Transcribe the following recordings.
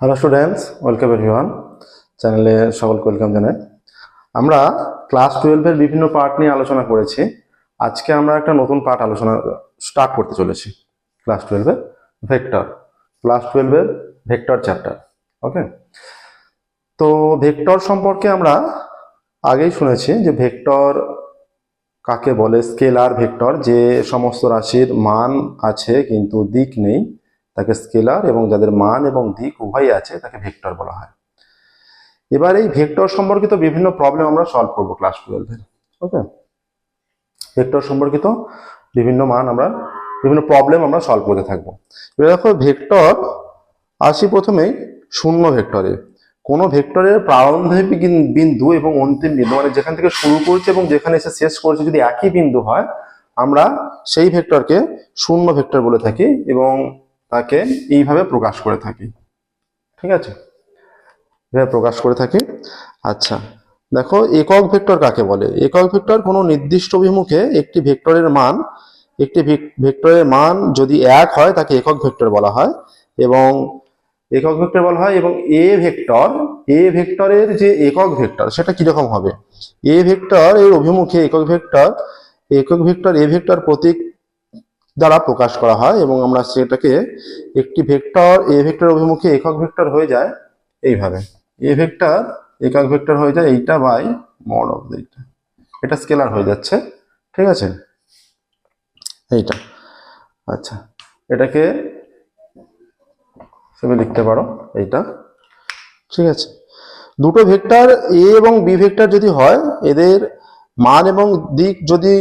Hello students welcome everyone চ্যানেলে সকলকে welcome জানাই। আমরা ক্লাস টুয়েলভের বিভিন্ন পার্ট নিয়ে আলোচনা করেছি। আজকে আমরা একটা নতুন পার্ট আলোচনা স্টার্ট করতে চলেছি। ক্লাস টুয়েলভের ভেক্টর ক্লাস টুয়েলভের ভেক্টর চ্যাপ্টার ওকে তো ভেক্টর সম্পর্কে আমরা আগেই শুনেছি যে ভেক্টর কাকে বলে? স্কেলার ভেক্টর যে সমস্ত রাশির মান আছে, কিন্তু দিক নেই। তাকে স্কেলার এবং যাদের মান এবং দিক উভয়ই আছে তাকে ভেক্টর বলা হয়। এবার এই ভেক্টর সম্পর্কিত বিভিন্ন প্রবলেম আমরা সলভ করব ক্লাস টুয়েলভে ওকে ভেক্টর সম্পর্কিত বিভিন্ন মান আমরা, বিভিন্ন প্রবলেম আমরা সলভ করতে থাকব। এবার দেখো ভেক্টর, আসি প্রথমেই শূন্য ভেক্টরে। কোনো ভেক্টরের প্রারম্ভিক বিন্দু এবং অন্তিম বিন্দু মানে যেখান থেকে শুরু করছে এবং যেখানে এসে শেষ করছে যদি একই বিন্দু হয়, আমরা সেই ভেক্টরকে শূন্য ভেক্টর বলে থাকি এবং তাকে এইভাবে প্রকাশ করে থাকি। ঠিক আছে? এভাবে প্রকাশ করে থাকি। আচ্ছা দেখো একক ভেক্টর কাকে বলে? একক ভেক্টর কোনো নির্দিষ্ট অভিমুখে একটি ভেক্টরের মান, একটি ভেক- ভেক্টরের মান যদি এক হয় তাকে একক ভেক্টর বলা হয় এবং একক ভেক্টর বলা হয় এবং এ ভেক্টর, এ ভেক্টরের যে একক ভেক্টর সেটা কীরকম হবে? এ ভেক্টর এর অভিমুখে একক ভেক্টর একক ভেক্টর এ ভেক্টর প্রতীক দ্বারা প্রকাশ করা হয় এবং আমরা সেটাকে একটি ভেক্টর, এ ভেক্টর অভিমুখে একক ভেক্টর হয়ে যায় এইভাবে। এ ভেক্টর, একক ভেক্টর হয়ে যায় এইটা বাই মড অফ এইটা। এটা স্কেলার হয়ে যাচ্ছে, ঠিক আছে? এইটা। আচ্ছা এটাকে হিসেবে লিখতে পারো, এইটা। ঠিক আছে? দুটো ভেক্টর, এ এবং বি ভেক্টর যদি হয়, এদের মান এবং দিক যদি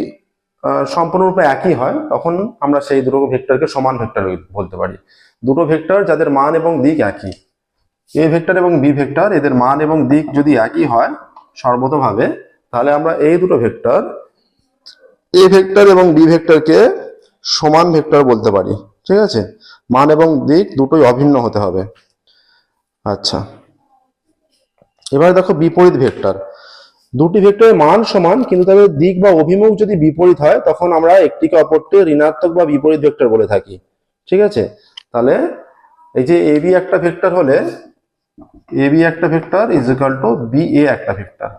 সম্পূর্ণরূপে একই হয়, তখন আমরা সেই দুটো ভেক্টরকে সমান ভেক্টর বলতে পারি। দুটো ভেক্টর যাদের মান এবং দিক একই। এ ভেক্টর এবং বি ভেক্টর, এদের মান এবং দিক যদি একই হয় সর্বতভাবে, তাহলে আমরা এই দুটো ভেক্টর এ ভেক্টর এবং বি ভেক্টরকে সমান ভেক্টর বলতে পারি। ঠিক আছে? মান এবং দিক দুটোই অভিন্ন হতে হবে। আচ্ছা। এবারে দেখো বিপরীত ভেক্টর। দুটি ভেক্টরের মান সমান, কিন্তু তাদের দিক বা অভিমুখ যদি বিপরীত হয়, তখন আমরা একটিকে অপরটি ঋণাত্মক বা বিপরীত ভেক্টর বলে থাকি। ঠিক আছে? তাহলে এই যে এবি একটা ভেক্টর হলে এবি একটা vector is equal to B A একটা ভেক্টর।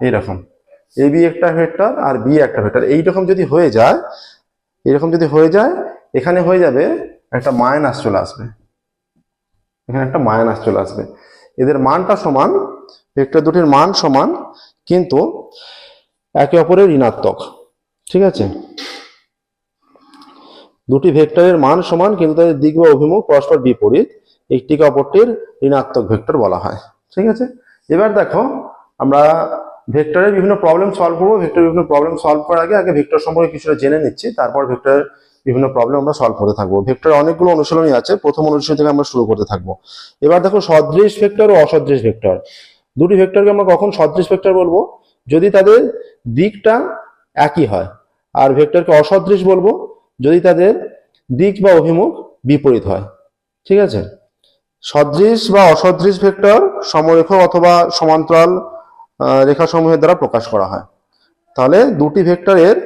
এইরকম। এবি একটা ভেক্টর আর বি একটা ভেক্টর। এইরকম যদি হয়ে যায় এরকম যদি হয়ে যায়, এখানে হয়ে যাবে একটা মাইনাস চলে আসবে। এখানে একটা মাইনাস চলে আসবে। এদের মানটা সমান, ভেক্টর দুটির মান সমান কিন্তু একে অপরের ঋণাত্মক, ঠিক আছে? দুটি ভেক্টরের মান সমান, কিন্তু তাদের দিক বা অভিমুখ পরস্পর বিপরীত, একটিকে অপরটির ঋণাত্মক ভেক্টর বলা হয়, ঠিক আছে? এবার দেখো, আমরা ভেক্টরের বিভিন্ন প্রবলেম সলভ করব। ভেক্টরের বিভিন্ন প্রবলেম সলভ করার আগে আগে ভেক্টর সম্পর্কে কিছুটা জেনে নিচ্ছি, তারপর ভেক্টরের বিভিন্ন প্রবলেম আমরা সলভ করতে থাকব। ভেক্টর অনেকগুলো অনুশীলনী আছে, প্রথম অনুশীলনী থেকে আমরা শুরু করতে থাকব। এবার দেখো, সদৃশ ভেক্টর ও অসদৃশ ভেক্টর। দুটি ভেক্টরকে আমরা কখন সদৃশ ভেক্টর বলব? যদি তাদের দিকটা একই হয়, আর ভেক্টরকে অসদৃশ বলব, যদি তাদের দিক বা অভিমুখ বিপরীত হয়, ঠিক আছে? সদৃশ বা অসদৃশ ভেক্টর সমরেখ অথবা সমান্তরাল রেখাসমূহের দ্বারা প্রকাশ করা হয়। তাহলে দুটি ভেক্টরের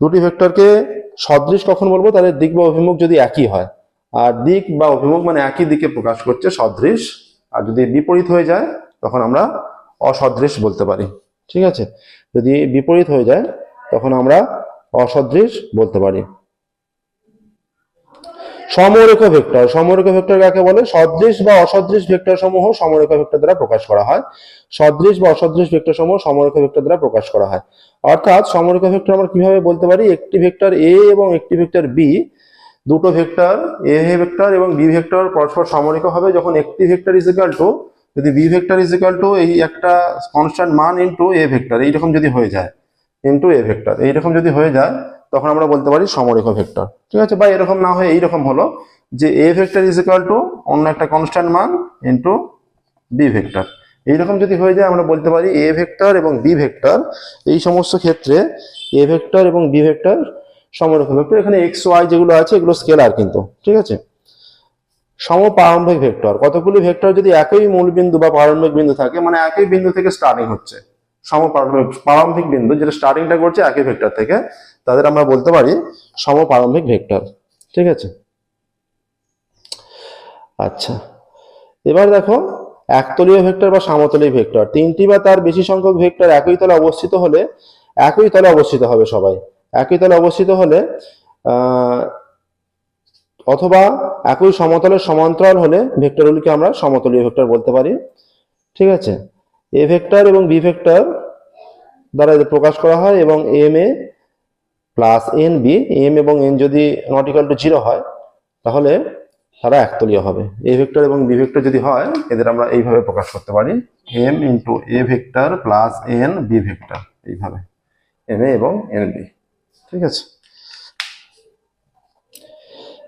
দুটি ভেক্টরকে সদৃশ কখন বলব? তাদের দিক বা অভিমুখ যদি একই হয়, আর দিক বা অভিমুখ মানে একই দিকে প্রকাশ করছে সদৃশ, আর যদি বিপরীত হয়ে যায় তখন আমরা অসদৃশ বলতে পারি। ঠিক আছে? যদি বিপরীত হয়ে যায়, তখন আমরা অসদৃশ বলতে পারি। সমরেখ ভেক্টর। সমরেখ ভেক্টর কাকে বলে? সদৃশ বা অসদৃশ ভেক্টর সমূহ সমরেখ ভেক্টর দ্বারা প্রকাশ করা হয়। সদৃশ বা অসদৃশ ভেক্টর সমূহ সমরেখ ভেক্টর দ্বারা প্রকাশ করা হয়। অর্থাৎ সমরেখ ভেক্টর আমরা কীভাবে বলতে পারি? একটি ভেক্টর এ এবং একটি ভেক্টর বি দুটো ভেক্টর এ ভেক্টর এবং বি ভেক্টর পরস্পর সমরেখ হবে। যখন একটি ভেক্টর ইজ ইকাল টু যদি B vector is equal to এই একটা কনস্ট্যান্ট মান ইনটু এ ভেক্টর এইরকম যদি হয়ে যায় ইনটু এ ভেক্টর এইরকম যদি হয়ে যায়, তখন আমরা বলতে পারি সমরেখ ভেক্টর ঠিক আছে? বা এরকম না হয়ে এইরকম হলো যে A vector is equal to অন্য একটা কনস্ট্যান্ট মান ইনটু বি ভেক্টর এইরকম যদি হয়ে যায় আমরা বলতে পারি এ ভেক্টর এবং বি ভেক্টর এই সমস্ত ক্ষেত্রে এ ভেক্টর এবং বি ভেক্টর সমরেখ ভেক্টর এখানে এক্স ওয়াই যেগুলো আছে, এগুলো স্কেলার কিন্তু, ঠিক আছে? সমপ্রারম্ভিক ভেক্টর। কতগুলি ভেক্টর যদি একই মূল বিন্দু বা প্রারম্ভিক বিন্দু থাকে মানে একই বিন্দু থেকে স্টার্টিং হচ্ছে। সমপ্রারম্ভিক, প্রারম্ভিক বিন্দু যেটা স্টার্টিংটা করছে একই ভেক্টর থেকে, তাদের আমরা বলতে পারি সমপ্রারম্ভিক ভেক্টর। ঠিক আছে? আচ্ছা। এবার দেখো, একতলীয় ভেক্টর বা সমতলীয় ভেক্টর। তিনটি বা তার বেশি সংখ্যক ভেক্টর একই তলে অবস্থিত হলে, একই তলে অবস্থিত হবে সবাই। একই তলে অবস্থিত হলে অথবা একই সমতলের সমান্তরাল হলে ভেক্টরগুলিকে আমরা সমতলীয় ভেক্টর বলতে পারি। ঠিক আছে? এ ভেক্টর এবং বি ভেক্টর দ্বারা প্রকাশ করা হয় এবং M A plus N B M এবং এন যদি নট ইকাল টু জিরো হয়, তাহলে তারা একতলীয় হবে। এ ভেক্টর এবং বি ভেক্টর যদি হয়, এদের আমরা এইভাবে প্রকাশ করতে পারি। M into A vector plus N B vector, এইভাবে। এম এ এবং এন বি ঠিক আছে?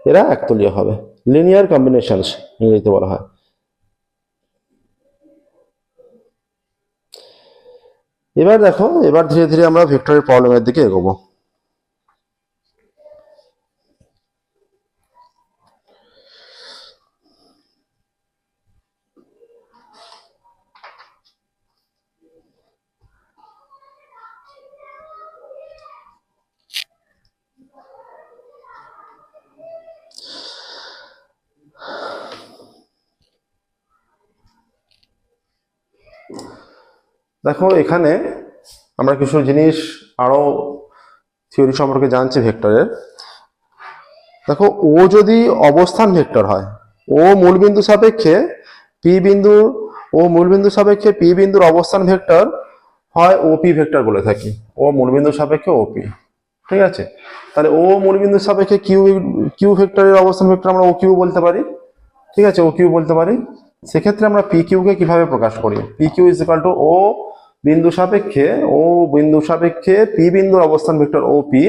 এরা একতলীয় হবে। লিনিয়ার কম্বিনেশনস ইংরেজিতে বলা হয়। এবার দেখো, এবার ধীরে ধীরে আমরা ভেক্টরের প্রবলেমের দিকে এগোবো। দেখো, এখানে আমরা কিছু জিনিস আরও থিওরি সম্পর্কে জানছি ভেক্টরের। দেখো, ও যদি অবস্থান ভেক্টর হয়, ও মূলবিন্দু সাপেক্ষে পি বিন্দু, ও মূলবিন্দু সাপেক্ষে পি বিন্দুর অবস্থান ভেক্টর হয় ওপি ভেক্টর বলে থাকি। ও মূলবিন্দু সাপেক্ষে ওপি ঠিক আছে? তাহলে ও মূলবিন্দু সাপেক্ষে কিউ কিউ ভেক্টরের অবস্থান ভেক্টর আমরা ও কিউ বলতে পারি। ঠিক আছে? ও কিউ বলতে পারি। সেক্ষেত্রে আমরা পি কিউকে কীভাবে প্রকাশ করি? P Q is equal to O বিন্দু সাপেক্ষে ও বিন্দু সাপেক্ষে পি বিন্দুর অবস্থান ভেক্টর ও পি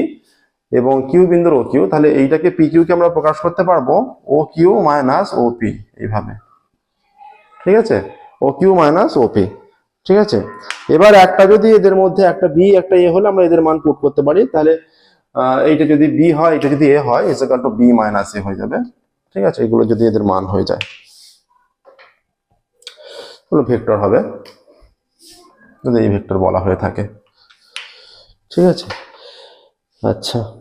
এবং কিউ বিন্দুর ও কিউ তাহলে এইটাকে পি কিউকে আমরা প্রকাশ করতে পারব O Q minus O P এইভাবে। ঠিক আছে? O Q minus O P ঠিক আছে? এবার একটা যদি এদের মধ্যে একটা বি একটা এ হলে আমরা এদের মান পুট করতে পারি। তাহলে এইটা যদি বি হয়, এটা যদি এ হয় equal to B minus A হয়ে যাবে। ঠিক আছে? এগুলো যদি এদের মান হয়ে যায়। হলো ভেক্টর হবে। যদি এই ভেক্টর বলা হয়ে থাকে। ঠিক আছে? আচ্ছা।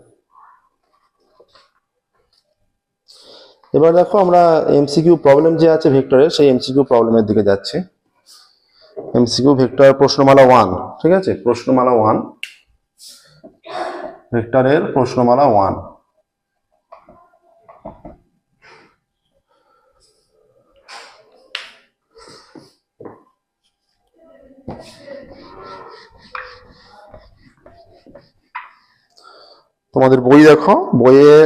এবার দেখো আমরা এমসিকিউ প্রবলেম যে আছে ভেক্টরের সেই এমসিকিউ প্রবলেমের দিকে যাচ্ছি। এমসিকিউ ভেক্টর প্রশ্নমালা ওয়ান, ঠিক আছে? প্রশ্নমালা ওয়ান। ভেক্টরের প্রশ্নমালা ওয়ান। তোমাদের বই দেখো। বইয়ে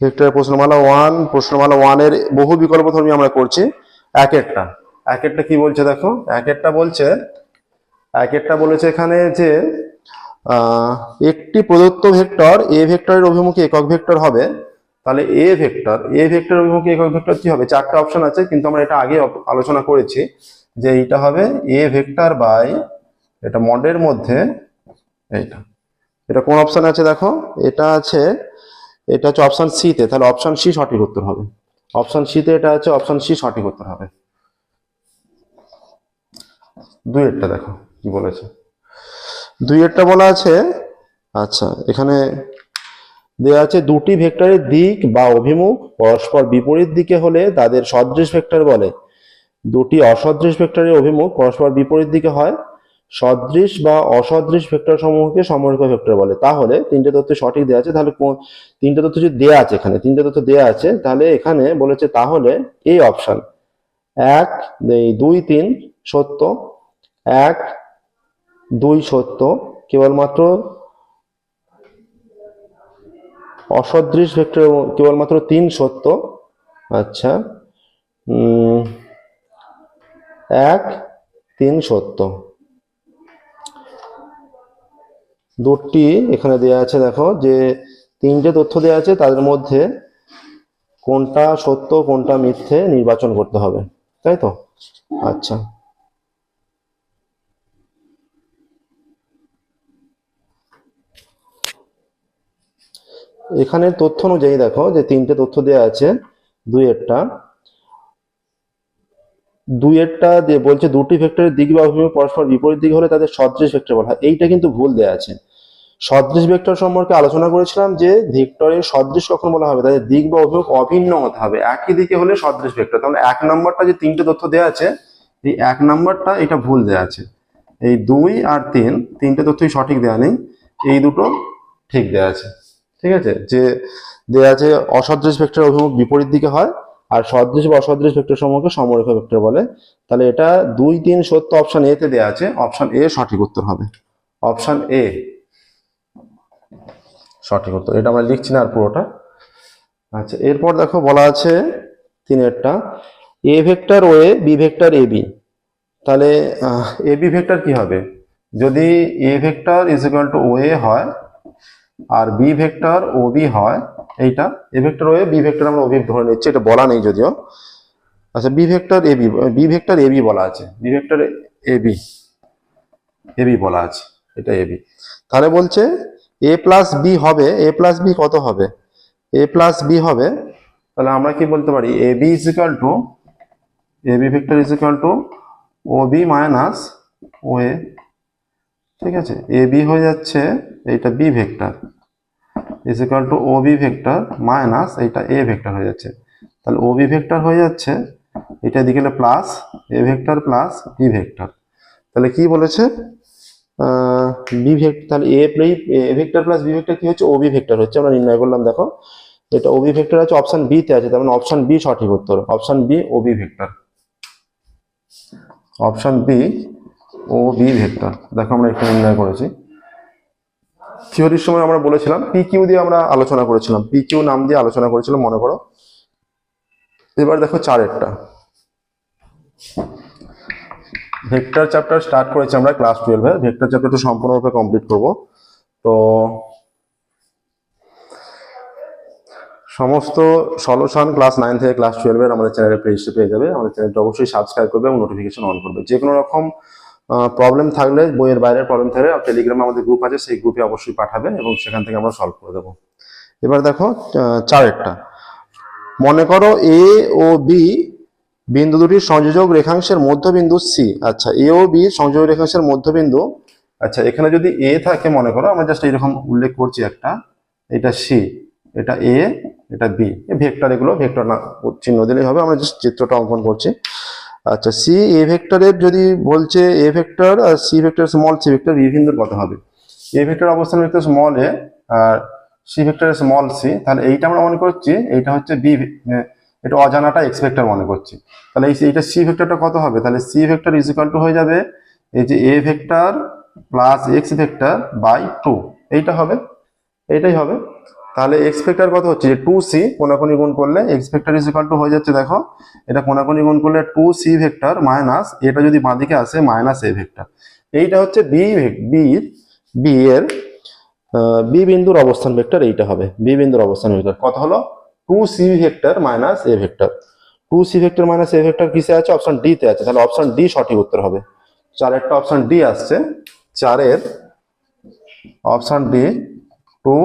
ভেক্টরের প্রশ্নমালা ওয়ান, প্রশ্নমালা ওয়ানের বহু বিকল্প ধর্মী আমরা করছি। এক একটা। এক একটা কি বলছে দেখো? এক একটা বলছে, এক একটা বলেছে এখানে যে একটি প্রদত্ত ভেক্টর এ ভেক্টরের অভিমুখে একক ভেক্টর হবে। তাহলে এ ভেক্টর এ ভেক্টর অভিমুখে একক ভেক্টর কি হবে? চারটা অপশন আছে, কিন্তু আমরা এটা আগে আলোচনা করেছি যে এইটা হবে এ ভেক্টর বাই, এটা মডের মধ্যে এইটা। এটা কোন অপশন আছে দেখো? এটা আছে, এটা হচ্ছে অপশন সি তে। তাহলে অপশন সি সঠিক উত্তর হবে। অপশন সি তে এটা আছে অপশন সি সঠিক উত্তর হবে। দুই দুইয়েরটা দেখো, কি বলেছে। দুই দুইয়েরটা বলা আছে। আচ্ছা এখানে দেওয়া আছে, দুটি ভেক্টরের দিক বা অভিমুখ পরস্পর বিপরীত দিকে হলে তাদের সদৃশ ভেক্টর বলে। দুটি অসদৃশ ভেক্টরের অভিমুখ পরস্পর বিপরীত দিকে হয়। সদৃশ বা অসদৃশ ভেক্টর সমূহকে সমরেখ ভেক্টর বলে। তাহলে তিনটে তথ্য সঠিক দেওয়া আছে, তাহলে কোন- তিনটে তথ্য যদি দেওয়া আছে এখানে, তিনটে তথ্য দেওয়া আছে, তাহলে এখানে বলেছে তাহলে এই অপশন এক দুই, তিন, সত্য। এক, দুই, সত্য। কেবলমাত্র অসদৃশ ভেক্টর কেবলমাত্র তিন, সত্য। আচ্ছা। এক, তিন, সত্য। দুটি এখানে দেয়া আছে, দেখো, যে তিনটে তথ্য দেয়া আছে, তাদের মধ্যে কোনটা সত্য, কোনটা মিথ্যে নির্বাচন করতে হবে, তাই তো? আচ্ছা। এখানে তথ্য অনুযায়ী দেখো, যে তিনটে তথ্য দেয়া আছে, দুইয়েরটা। দুইয়েরটা দিয়ে বলছে, দুটি ভেক্টরের দিক বা পরস্পর বিপরীত দিক হলে তাদের সদৃশ ভেক্টর বলা হয়। এইটা কিন্তু ভুল দেয়া আছে। সদৃশ ভেক্টর সম্পর্কে আলোচনা করেছিলাম যে ভেক্টরের সদৃশ কখন বলা হবে? তাদের দিক বা অভিমুখ অভিন্ন হতে হবে। একই দিকে হলে সদৃশ ভেক্টর তাহলে এক নম্বরটা যে তিনটে তথ্য দেওয়া আছে, এই এক নম্বরটা এটা ভুল দেওয়া আছে। এই দুই আর তিন, তিনটে তথ্যই সঠিক দেওয়া নেই। এই দুটো ঠিক দেওয়া আছে। ঠিক আছে? যে দেওয়া আছে অসদৃশ ভেক্টর অভিমুখ বিপরীত দিকে হয় আর সদৃশ বা অসদৃশ ভেক্টর সম্পর্কে সমরেখা ভেক্টর বলে। তাহলে এটা দুই, তিন সত্য অপশন এ তে দেওয়া আছে। অপশন এ সঠিক উত্তর হবে। অপশন এ সঠিক উত্তর। এটা আমরা লিখছি না আর পুরোটা। আচ্ছা এরপর দেখো বলা আছে তিনেরটা A vector O A B vector A B. তাহলে এ বি ভেক্টর কি হবে? যদি A vector is equal to O A হয়, আর বি ভেক্টর ও বি হয়, এইটা, A vector O A B vector আমরা ওবি ধরে নিচ্ছি, এটা বলা নেই যদিও। আচ্ছা B vector A B B vector A B বলা আছে। B vector A B A B বলা আছে, এটা এ বি। তাহলে বলছে এ প্লাস বি হবে এ প্লাস বি কত হবে? এ প্লাস বি হবে, তাহলে আমরা কি বলতে পারি? A B is equal to A B vector is equal to O B minus O A ঠিক আছে? এ বি হয়ে যাচ্ছে, এইটা B vector is equal to O B vector minus এইটা এ ভেক্টর হয়ে যাচ্ছে। তাহলে ও বি ভেক্টর হয়ে যাচ্ছে এটা দিকে plus A vector plus B vector তাহলে কি বলেছে? বি ভেক্টর তাহলে A প্লেই A vector plus B vector কি হচ্ছে? ও বি ভেক্টর হচ্ছে। আমরা নির্ণয় করলাম, দেখো। এটা ও বি ভেক্টর আছে অপশন বি তে আছে, তার মানে অপশন বি সঠিক উত্তর। Option B O B vector option B O B vector দেখো, আমরা একটু নির্ণয় করেছি। থিওরির সময় আমরা বলেছিলাম পি কিউ দিয়ে আমরা আলোচনা করেছিলাম। পি কিউ নাম দিয়ে আলোচনা করেছিলাম, মনে করো। এবার দেখো চারেরটা। ভেক্টর চ্যাপ্টার স্টার্ট করেছি আমরা ক্লাস টুয়েলভে ভেক্টর চ্যাপ্টারটা সম্পূর্ণরূপে কমপ্লিট করব। তো সমস্ত সলিউশন ক্লাস নাইন থেকে ক্লাস টুয়েলভের আমাদের চ্যানেলে প্লেলিস্টে পেয়ে যাবে। আমাদের চ্যানেলটা অবশ্যই সাবস্ক্রাইব করবে এবং নোটিফিকেশন অন করবে। যে কোনো রকম প্রবলেম থাকলে, বইয়ের বাইরের প্রবলেম থাকলে টেলিগ্রামে আমাদের গ্রুপ আছে, সেই গ্রুপে অবশ্যই পাঠাবে এবং সেখান থেকে আমরা সলভ করে দেবো। এবার দেখো চারেরটা মনে করো এ ও বি বিন্দু দুটির সংযোজক রেখাংশের মধ্যবিন্দু সি আচ্ছা এ ও বি সংযোজক রেখাংশের মধ্যবিন্দু। আচ্ছা এখানে যদি এ থাকে, মনে করো, আমরা জাস্ট এইরকম উল্লেখ করছি একটা। এটা সি এটা এ এটা বি ভেক্টর এগুলো ভেক্টর না, চিহ্ন দিলেই হবে, আমরা জাস্ট চিত্রটা অঙ্কন করছি। আচ্ছা সি এ ভেক্টরের যদি বলছে A vector R C vector small C vector B বিন্দুর কত হবে। এ ভেক্টর অবস্থান ভেক্টর স্মল এ আর সি ভেক্টর স্মল সি তাহলে এইটা আমরা মনে করছি, এইটা হচ্ছে বি এটা অজানাটা এক্স ভেক্টর মনে করছি। তাহলে এই এইটা সি ভেক্টরটা কত হবে? তাহলে C vector is equal to হয়ে যাবে এই যে A vector plus X vector by two এইটা হবে? এইটাই হবে। তাহলে এক্স ভেক্টর কত হচ্ছে? যে টু সি কোনাকুনি গুণ করলে এক্স ভেক্টর ইজ টু হয়ে যাচ্ছে, দেখো। এটা কোনাকুনি গুণ করলে টু সি ভেক্টর মাইনাস এটা যদি বাঁদিকে আসে মাইনাস এ ভেক্টর এইটা হচ্ছে বি বি বি এর বি বিন্দুর অবস্থান ভেক্টর এইটা হবে। বি বিন্দুর অবস্থান ভেক্টর কত হলো? Two C vector minus A vector. Two C vector minus A vector কিসে আছে? অপশন ডি তে আছে। তাহলে অপশন ডি সঠিক উত্তর হবে। চারেরটা অপশন ডি আসছে। চারের option D two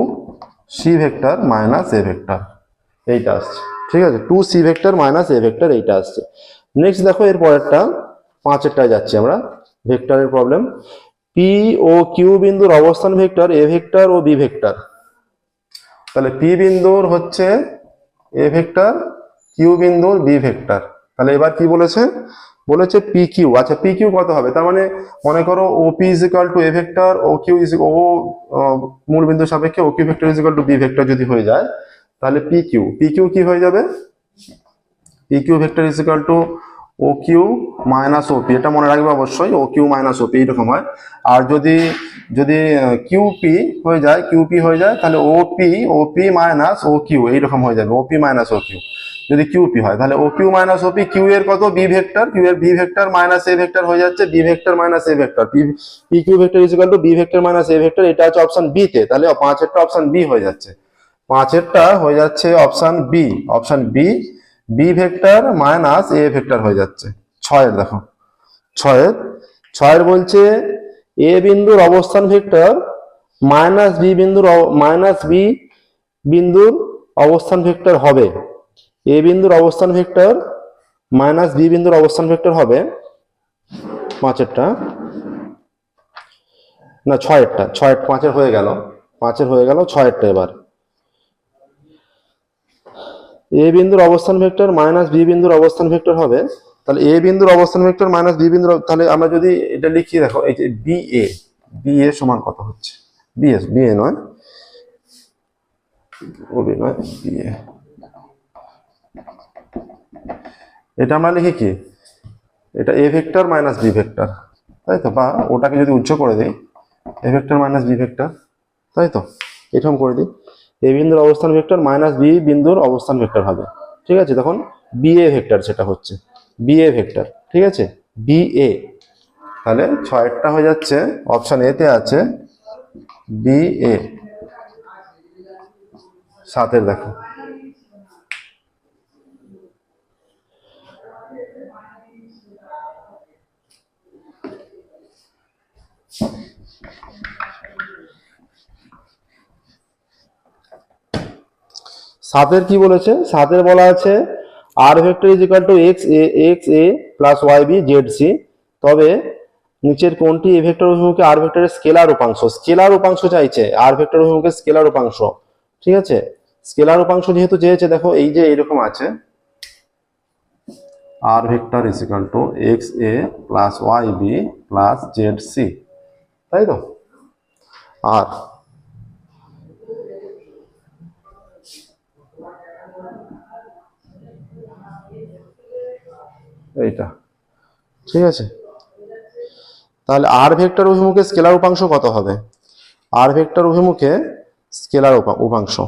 C vector minus A vector. এইটা আসছে। ঠিক আছে? Two C vector minus A vector এইটা আসছে। নেক্সট দেখো, এর পরেরটা, পাঁচেরটায় যাচ্ছি আমরা। ভেক্টরের প্রবলেম। পি ও কিউ বিন্দুর অবস্থান vector, A vector O B vector. তাহলে পি বিন্দুর হচ্ছে এ ভেক্টর কিউ বিন্দুর বি ভেক্টর তাহলে এবার কি বলেছে? বলেছে পি কিউ আচ্ছা পি কিউ কত হবে? তার মানে মনে করো O P is equal to A vector O Q is O, মূল বিন্দু সাপেক্ষে O Q vector is equal to B vector যদি হয়ে যায়, তাহলে পি কিউ পি কিউ কি হয়ে যাবে? P Q vector is equal to O Q minus OP এটা মনে রাখবে অবশ্যই ও কিউ মাইনাস ওপি এরকম হয়। আর যদি যদি কিউ পি হয়ে যায় কিউ পি হয়ে যায়, তাহলে O P O P minus O Q এইরকম হয়ে যাবে O P minus O Q যদি কিউ পি হয়, তাহলে O Q minus O P Q এর কত? বি ভেক্টর কিউ এর B vector minus A vector হয়ে যাচ্ছে B vector minus A vector P Q vector is equal to B vector minus A vector এটা হচ্ছে option B তে, তাহলে পাঁচেরটা option B হয়ে যাচ্ছে। পাঁচেরটা হয়ে যাচ্ছে option B option B B vector minus A vector হয়ে যাচ্ছে। ছয়ের, দেখো। ছয়ের ছয়ের বলছে এ বিন্দুর অবস্থান ভেক্টর মাইনাস বি বিন্দুর মাইনাস বি বিন্দুর অবস্থান ভেক্টর হবে। এ বিন্দুর অবস্থান ভেক্টর মাইনাস বি বিন্দুর অবস্থান ভেক্টর হবে। পাঁচেরটা। না, ছয়েরটা। ছয় পাঁচের হয়ে গেল। পাঁচের হয়ে গেল ছয়েরটা এবার। এ বিন্দুর অবস্থান ভেক্টর মাইনাস বি বিন্দুর অবস্থান ভেক্টর হবে। তাহলে এ বিন্দুর অবস্থান ভেক্টর মাইনাস বি বিন্দুর তাহলে আমরা যদি এটা লিখি, দেখো, এই যে বি এ বি এ সমান কত হচ্ছে? বি এস বি এ নয়। ও বি নয়, বি এ। এটা আমরা লিখি কি? এটা A vector minus B vector. তাই তো? বা ওটাকে যদি উচ্চ করে দিই, A vector minus B vector. তাই তো? এরকম করে দিই। এ বিন্দুর অবস্থান ভেক্টর মাইনাস বি বিন্দুর অবস্থান ভেক্টর হবে। ঠিক আছে? তখন বি এ ভেক্টর সেটা হচ্ছে। B A vector. ঠিক আছে? B A. তাহলে ছয়টা হয়ে যাচ্ছে। অপশান এতে আছে বি এ। সাতের দেখো। সাতের কি বলেছে? সাতের বলা আছে R vector is equal to X A X A plus Y B Z C তবে নিচের কোনটি এ ভেক্টর অভিমুখে আর ভেক্টরের স্কেলার উপাংশ? স্কেলার উপাংশ চাইছে আর ভেক্টর অভিমুখে স্কেলার উপাংশ। ঠিক আছে? স্কেলার উপাংশ যেহেতু চেয়েছে, দেখো এই যে এরকম আছে। R vector is equal to X A plus Y B plus Z C তাই তো? আর এইটা। ঠিক আছে। তাহলে আর ভেক্টর অভিমুখে স্কেলার উপাংশ কত হবে? আর ভেক্টর অভিমুখে স্কেলার উপা- উপাংশ।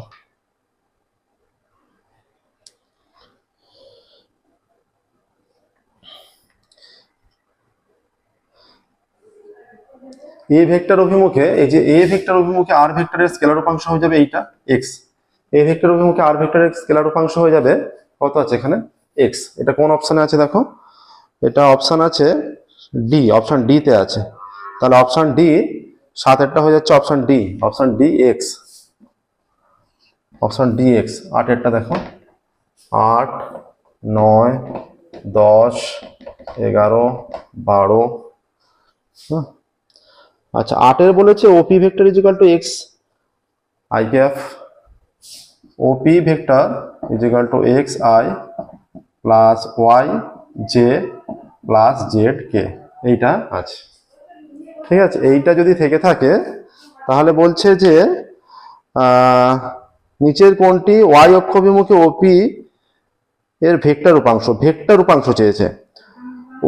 এ ভেক্টর অভিমুখে, এই যে এ ভেক্টর অভিমুখে আর ভেক্টরের স্কেলার উপাংশ হয়ে যাবে এইটা এক্স এ ভেক্টর অভিমুখে আর ভেক্টরের স্কেলার উপাংশ হয়ে যাবে, কত আছে এখানে? এক্স এটা কোন অপশানে আছে দেখো? এটা অপশান আছে ডি অপশান ডি তে আছে। তাহলে অপশান ডি সাতেরটা হয়ে যাচ্ছে option D option D X option D X আটেরটা দেখো। আট, নয়, দশ, এগারো, বারো। আচ্ছা আটের বলেছে OP vector is equal to X I OP vector is equal to X I plus Y J plus Z K. এইটা? আছে ঠিক আছে এইটা যদি থেকে থাকে তাহলে বলছে যে নিচের কোনটি ওয়াই অক্ষ অভিমুখে ওপি এর ভেক্টর উপাংশ ভেক্টর উপাংশ চেয়েছে।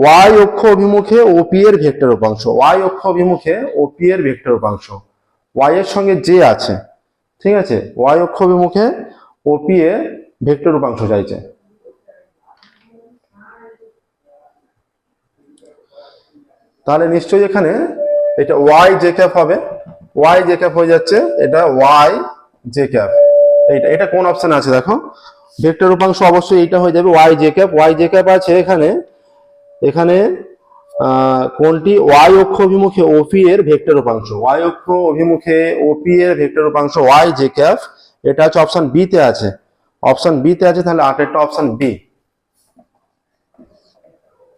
ওয়াই অক্ষ অভিমুখে ওপি এর ভেক্টর উপাংশ ওয়াই অক্ষ অভিমুখে ওপি এর ভেক্টর উপাংশ ওয়াই এর সঙ্গে জে আছে ঠিক আছে? ওয়াই অক্ষ অভিমুখে ওপি এ ভেক্টর উপাংশ চাইছে। তাহলে নিশ্চয়ই এখানে এটা ওয়াই জে ক্যাপ হবে। ওয়াই জে ক্যাপ হয়ে যাচ্ছে, এটা ওয়াই জে ক্যাপ এইটা, এটা কোন অপশন আছে দেখো? ভেক্টর উপাংশ অবশ্যই এইটা হয়ে যাবে Y J cap Y J cap আছে এখানে। এখানে কোনটি? ওয়াই অক্ষ অভিমুখে ওপি এর ভেক্টর উপাংশ ওয়াই অক্ষ অভিমুখে ওপি এর ভেক্টর উপাংশ ওয়াই জে ক্যাপ এটা হচ্ছে অপশন বি তে আছে। অপশন বি তে আছে, তাহলে আটেরটা option B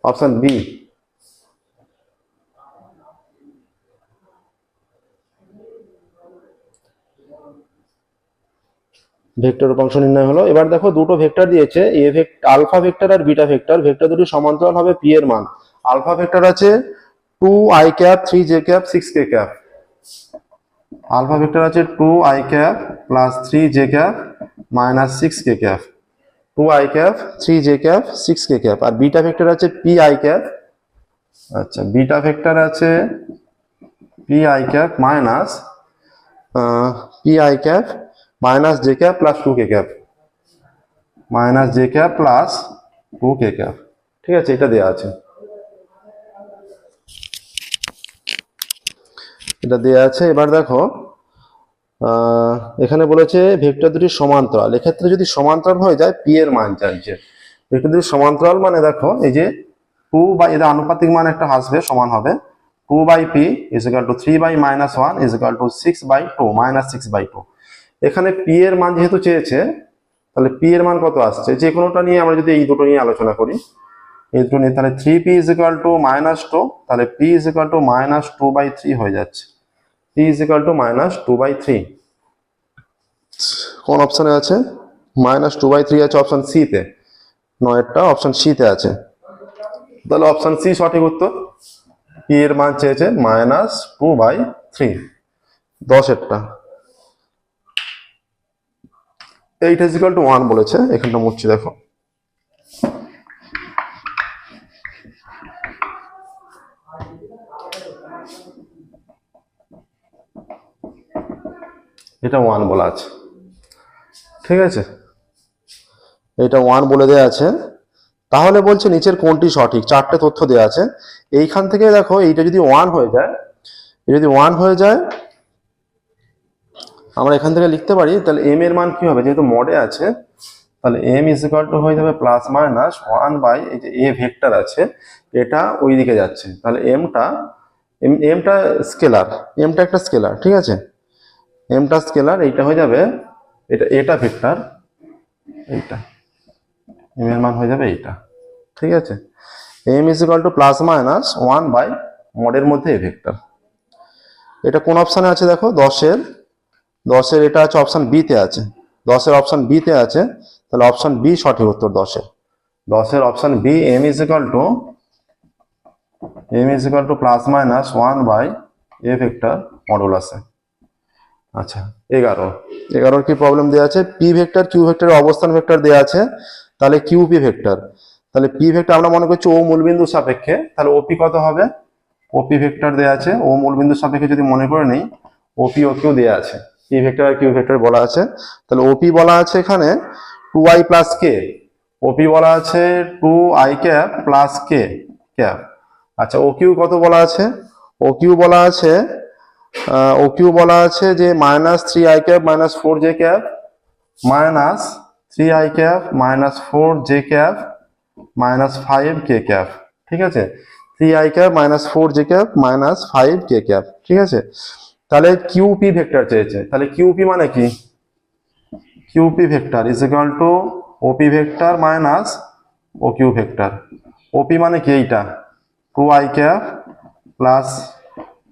option B vector উপাংশ নির্ণয় হলো। এবার দেখো দুটো ভেক্টর দিয়েছে, এ আলফা ভেক্টর আর বিটা ভেক্টর। ভেক্টর দুটি সমান্তরাল হবে পি এর মান। আলফা ভেক্টর আছে two I cap three J cap six K cap alpha vector আছে two I cap plus three J cap minus six K cap two I cap three J cap six K cap R beta vector আছে P I cap আচ্ছা beta vector আছে P I cap minus P I cap minus J cap plus two K cap. Minus J cap plus two K cap. ঠিক আছে, এটা দেওয়া আছে। এটা দেওয়া আছে। এবার দেখো এখানে বলেছে ভেক্টর দুটি সমান্তরাল। এক্ষেত্রে যদি সমান্তরাল হয়ে যায় পি এর মান চাইছে। ভেক্টর দুটি সমান্তরাল মানে দেখো, এই যে টু বাই এদের আনুপাতিক মান একটা আসবে, সমান হবে। Two by P is equal to three by minus one is equal to six by two minus six by two এখানে পি এর মান যেহেতু চেয়েছে, তাহলে পি এর মান কত আসছে? যে কোনোটা নিয়ে আমরা যদি এই দুটো নিয়ে আলোচনা করি, এই দুটো নিয়ে, তাহলে three P is equal to minus two তাহলে P is equal to minus two by three হয়ে যাচ্ছে। P is equal to minus two by three কোন অপশানে আছে? মাইনাস টু বাই থ্রি আছে অপশান সিতে নয়েরটা অপশান সিতে আছে। তাহলে অপশান সি সঠিক উত্তর? পি এর মান চেয়েছে minus two by three দশেরটা। Eight is equal to one বলেছে, এখানটা মুচ্ছি দেখো। এটা ওয়ান বলা আছে। ঠিক আছে? এটা ওয়ান বলে দেওয়া আছে। তাহলে বলছে নিচের কোনটি সঠিক? চারটে তথ্য দেওয়া আছে। এইখান থেকে দেখো, এইটা যদি ওয়ান হয়ে যায় যদি ওয়ান হয়ে যায় আমরা এখান থেকে লিখতে পারি, তাহলে এম এর মান কি হবে? যেহেতু মডে আছে, তাহলে এম ইজ ইকাল টু হয়ে যাবে প্লাস মাইনাস ওয়ান বাই এই যে এ ভেক্টর আছে, এটা ওই দিকে যাচ্ছে। তাহলে এমটা এম এমটা স্কেলার এমটা একটা স্কেলার ঠিক আছে? এমটা স্কেলার এইটা হয়ে যাবে, এটা এটা ভেক্টর এইটা। এম এর মান হয়ে যাবে এইটা, ঠিক আছে? M is equal to plus minus one by মডের মধ্যে এ ভেক্টর এটা কোন অপশানে আছে দেখো? দশের। দশের এটা আছে অপশান বিতে আছে। দশের অপশান বিতে আছে, তাহলে অপশান বি সঠিক উত্তর দশের। দশের option B M is equal to M is equal to plus minus one by A vector module আছে আচ্ছা এগারো। এগারোর কি প্রবলেম দেওয়া আছে? পি ভেক্টর কিউ ভেক্টরের অবস্থান ভেক্টর দেওয়া আছে, তাহলে কিউ পি ভেক্টর তাহলে পি ভেক্টর আমরা মনে করছি ও মূলবিন্দু সাপেক্ষে, তাহলে ওপি কত হবে? ওপি ভেক্টর দেওয়া আছে ও মূলবিন্দু সাপেক্ষে যদি মনে করে নেই ওপি ও কিউ দেওয়া আছে। পি ভেক্টর আর কিউ ভেক্টর বলা আছে। তাহলে ওপি বলা আছে এখানে two I plus K OP বলা আছে two I cap plus K cap আচ্ছা ও কিউ কত বলা আছে? ও কিউ বলা আছে ও কিউ বলা আছে যে minus three I cap minus four J cap minus three I cap minus four J cap minus five K cap ঠিক আছে? Three I cap minus four J cap minus five K cap ঠিক আছে? তাহলে QP vector চেয়েছে। তাহলে QP মানে কি? QP vector is equal to OP vector minus O Q vector OP মানে কি এইটা? টু আই ক্যাপ প্লাস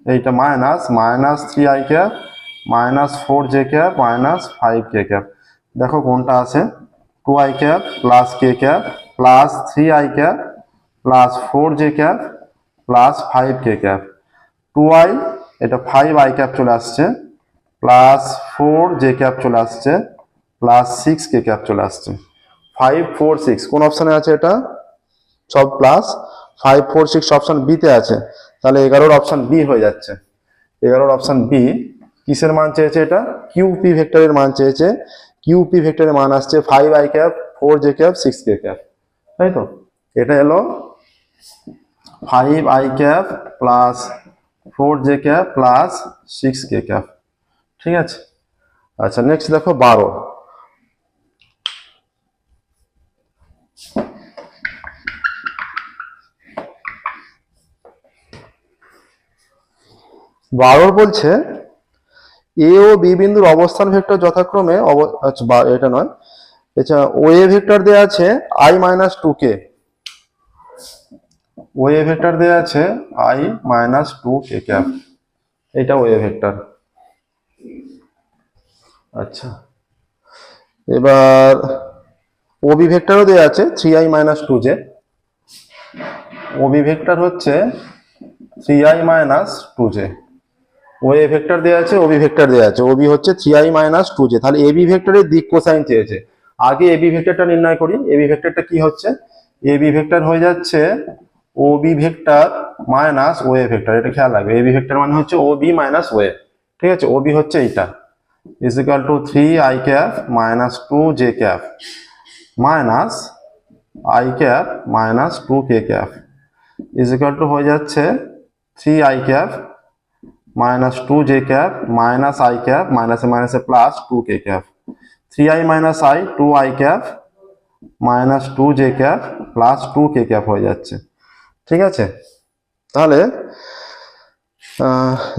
এইটা minus minus three I cap minus four J cap minus five K cap দেখো কোনটা আছে? Two I cap plus K cap plus three I cap plus four J cap plus five K cap two I এটা five I cap চলে আসছে plus four J cap চলে আসছে plus six কে cap চলে আসছে। ফাইভ ফোর সিক্স কোন অপশানে আছে এটা? সব plus five four six option বিতে আছে। তাহলে এগারোর অপশান বি হয়ে যাচ্ছে। এগারোর অপশান বি কিসের মান চেয়েছে এটা? কিউপি ভেক্টরের মান চেয়েছে। কিউপি ভেক্টরের মান আসছে five I cap four J cap six K cap তাই তো? এটা এলো five I cap plus four J cap plus six K cap. ঠিক আছে? আচ্ছা নেক্সট দেখো বারো। বারোর বলছে, এ ও বি বিন্দুর অবস্থান ভেক্টর যথাক্রমে আচ্ছা এটা নয়। আচ্ছা ও এ ভেক্টর দেওয়া আছে I minus two K. O A vector দেওয়া আছে I minus two K cap. এটা ওয়ে ভেক্টর। আচ্ছা। এবার ওবি ভেক্টরও দেওয়া আছে, three I minus two J. OB vector হচ্ছে three I minus two J. O A vector দেওয়া আছে ওবি ভেক্টর দেওয়া আছে। ওবি হচ্ছে three I minus two J. তাহলে এবি ভেক্টরের দিক কোসাইন চেয়েছে। আগে এবি ভেক্টরটা নির্ণয় করি এবি ভেক্টরটা কি হচ্ছে? এবি ভেক্টর হয়ে যাচ্ছে OB vector minus O A vector এটা খেয়াল রাখবে। এবি ভেক্টর মানে হচ্ছে ওবি মাইনাস ও এ ঠিক আছে? ওবি হচ্ছে এইটা। Is equal to three I cap minus two J cap minus I cap minus two K cap is equal to হয়ে যাচ্ছে three I cap minus two J cap minus I cap মাইনাসে মাইনাসে plus two K cap three I minus I two I cap minus two J cap plus two K cap হয়ে যাচ্ছে। ঠিক আছে? তাহলে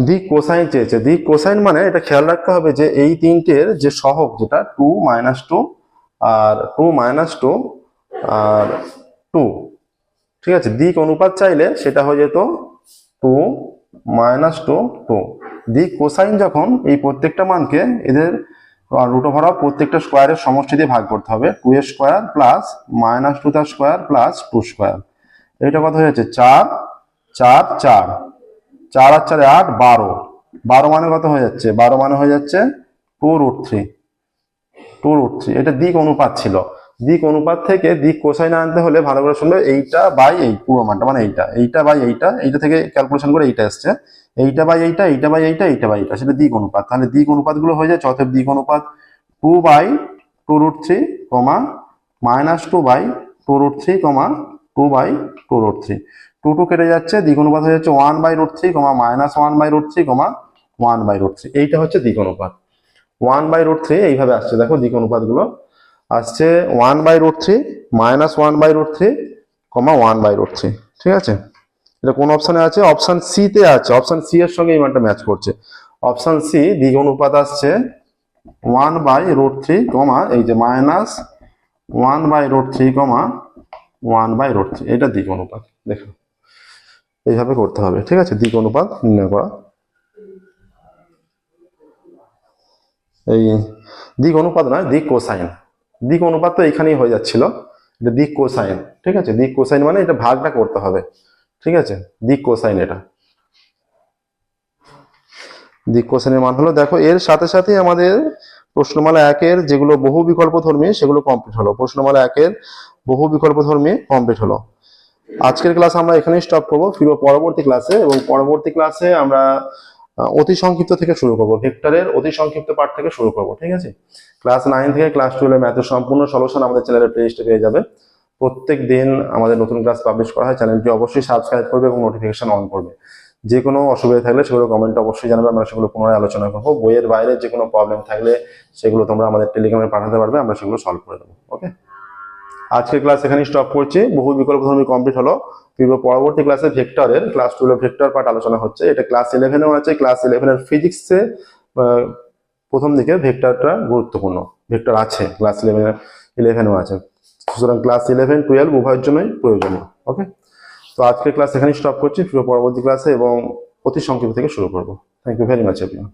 দিক কোসাইন চেয়েছে। দিক কোসাইন মানে এটা খেয়াল রাখতে হবে যে এই তিনটের যে সহগ যেটা টু মাইনাস টু আর টু মাইনাস টু আর টু ঠিক আছে? দিক অনুপাত চাইলে সেটা হয়ে যেত টু মাইনাস টু টু দিক কোসাইন যখন এই প্রত্যেকটা মানকে এদের রুট ওভার অফ প্রত্যেকটা স্কোয়ারের সমষ্টি দিয়ে ভাগ করতে হবে টু এর স্কোয়ার প্লাস মাইনাস টু তার স্কোয়ার প্লাস টু স্কোয়ার এটা কত হয়ে যাচ্ছে? চার চার চার। চার আর চারে আট, বারো। বারো মানে কত হয়ে যাচ্ছে? বারো মানে হয়ে যাচ্ছে two root three two root three এটা দিক অনুপাত ছিল। দিক অনুপাত থেকে দিক কোসাইন আনতে হলে ভালো করে শুনলে এইটা বাই এই পুরো মানটা মানে এইটা। এইটা বাই এইটা এইটা থেকে ক্যালকুলেশন করে এইটা আসছে এইটা বাই এইটা এইটা বাই এইটা এইটা বাই এইটা। সেটা দিক অনুপাত। তাহলে দিক অনুপাতগুলো হয়ে যায় অতএব দিক অনুপাত। Two by two root three comma minus two by two root three comma two by two root three two two কেটে যাচ্ছে দিক অনুপাত হয়ে যাচ্ছে one by root three comma minus one by root three comma one by root three এইটা হচ্ছে দিক অনুপাত ওয়ান বাই রুট থ্রি এইভাবে আসছে। দেখো দিক অনুপাতগুলো আসছে one by root three minus one by root three comma one by root three ঠিক আছে? এটা কোন অপশনে আছে? অপশন সি তে আছে। অপশন সি এর সঙ্গে এই ম্যাচ করছে। অপশন সি দিক অনুপাত আসছে one by root three comma এই যে minus one by root three comma one by root three এটা দিক অনুপাত, দেখো। এইভাবে করতে হবে, ঠিক আছে? দিক অনুপাত নির্ণয় করা। এই দিক অনুপাত নয়, দিক কোসাইন দিক অনুপাত তো এখানেই হয়ে যাচ্ছিল, এটা দিক কোসাইন ঠিক আছে? দিক কোসাইন মানে এটা ভাগটা করতে হবে, ঠিক আছে? দিক কোসাইন এটা। দিক কোসাইনের মান হলো, দেখো, এর সাথে সাথে আমাদের প্রশ্নমালা একের যেগুলো বহু বিকল্প ধর্মী, সেগুলো কমপ্লিট হলো। প্রশ্নমালা একের বহু বিকল্প ধর্মী কমপ্লিট হলো। আজকের ক্লাস আমরা এখানেই স্টপ করব। ফিরবো পরবর্তী ক্লাসে এবং পরবর্তী ক্লাসে আমরা অতি সংক্ষিপ্ত থেকে শুরু করব। ভেক্টরের অতি সংক্ষিপ্ত পার্ট থেকে শুরু করব, ঠিক আছে? ক্লাস নাইন থেকে ক্লাস টুয়েলভের ম্যাথের সম্পূর্ণ সলিউশন আমাদের চ্যানেলের প্লেলিস্টে পেয়ে যাবে। প্রত্যেক দিন আমাদের নতুন ক্লাস পাবলিশ করা হয়। চ্যানেলটি অবশ্যই সাবস্ক্রাইব করবে এবং নোটিফিকেশন অন করবে। যে কোনো অসুবিধা থাকলে সেগুলো কমেন্টে অবশ্যই জানাবে, আমরা সেগুলো পুনরায় আলোচনা করব। বইয়ের বাইরে যে কোনো প্রবলেম থাকলে সেগুলো তোমরা আমাদের টেলিগ্রামে পাঠাতে পারবে, আমরা সেগুলো সলভ করে দেবো ওকে আজকের ক্লাস এখানেই স্টপ করছি। বহু বিকল্প ধর্মী কমপ্লিট হলো। ফিরবো পরবর্তী ক্লাসে ভেক্টরের ক্লাস টুয়েলভ ভেক্টর পার্ট আলোচনা হচ্ছে। এটা ক্লাস ইলেভেনেও আছে। ক্লাস ইলেভেনের ফিজিক্সে প্রথম দিকে ভেক্টরটা গুরুত্বপূর্ণ। ভেক্টর আছে ক্লাস ইলেভেন ইলেভেনও আছে। সুতরাং ক্লাস ইলেভেন টুয়েলভ উভয়ের জন্যই প্রয়োজনীয় ওকে তো আজকের ক্লাস এখানেই স্টপ করছি। পরবর্তী ক্লাসে এবং অতি সংক্ষিপ্ত থেকে শুরু করব। Thank you very much everyone